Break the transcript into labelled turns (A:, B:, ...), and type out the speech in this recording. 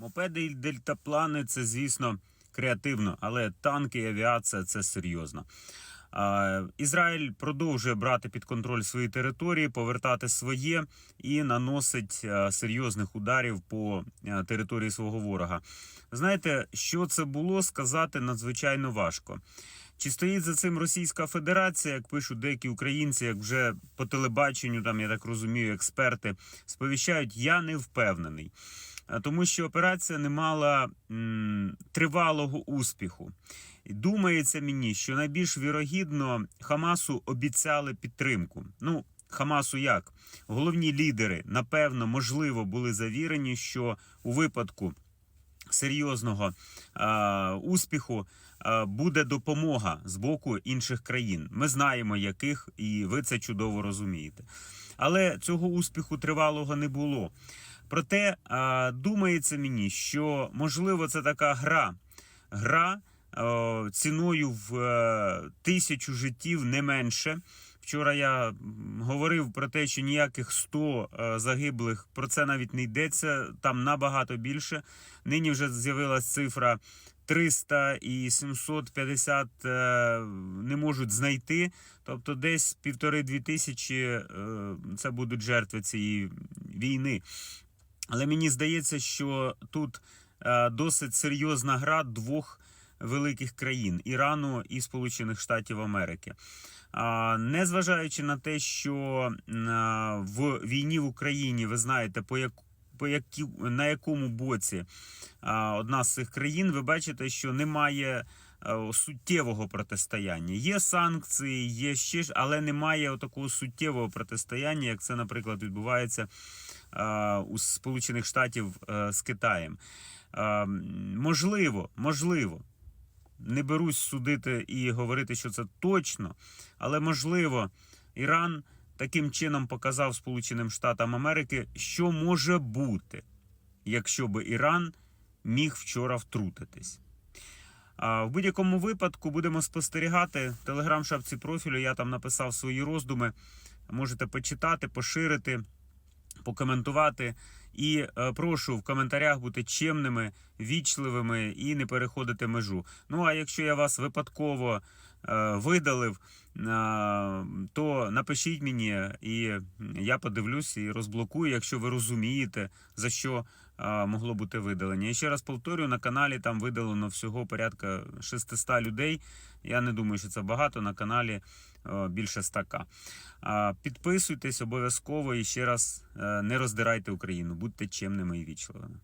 A: Мопеди і дельтаплани це, звісно, креативно, але танки і авіація це серйозно. Ізраїль продовжує брати під контроль свої території, повертати своє і наносить серйозних ударів по території свого ворога. Знаєте, що це було сказати надзвичайно важко. Чи стоїть за цим Російська Федерація, як пишуть деякі українці, як вже по телебаченню, там я так розумію, експерти сповіщають, я не впевнений. А, Тому що операція не мала м, тривалого успіху. І думається мені, що найбільш вірогідно Хамасу обіцяли підтримку. Ну, Хамасу як? Головні лідери, напевно, можливо, були завірені, що у випадку серйозного а, успіху а, буде допомога з боку інших країн. Ми знаємо, яких, і ви це чудово розумієте. Але цього успіху тривалого не було. Проте думається мені, що можливо це така гра. Гра ціною в е, тисячу життів не менше. Вчора я говорив про те, що ніяких 100 е, загиблих про це навіть не йдеться. Там набагато більше. Нині вже з'явилась цифра 300 і 750 е, не можуть знайти. Тобто, десь півтори-дві тисячі це будуть жертви цієї війни. Але мені здається, що тут е, досить серйозна гра двох великих країн Ірану і Сполучених Штатів Америки. Незважаючи на те, що в війні в Україні ви знаєте, по як по які, на якому боці а, одна з цих країн, ви бачите, що немає суттєвого протистояння. Є санкції, є ще ж, але немає такого суттєвого протистояння, як це, наприклад, відбувається е, у Сполучених Штатів е, з Китаєм. Е, Можливо, можливо, не берусь судити і говорити, що це точно, але можливо, Іран таким чином показав Сполученим Штатам Америки, що може бути, якщо би Іран міг вчора втрутитись. В будь-якому випадку будемо спостерігати. Телеграм-шапці профілю я там написав свої роздуми. Можете почитати, поширити, покоментувати. І е, прошу в коментарях бути чемними, вічливими і не переходити межу. Ну а якщо я вас випадково видалив, е, то напишіть мені, і я подивлюсь і розблокую, якщо ви розумієте, за що е, могло бути видалення. І ще раз повторюю, на каналі там видалено всього порядка 600 людей. Я не думаю, що це багато. На каналі е, більше 100к. Підписуйтесь обов'язково і ще раз е, не роздирайте Україну, будьте чемними і вічливими.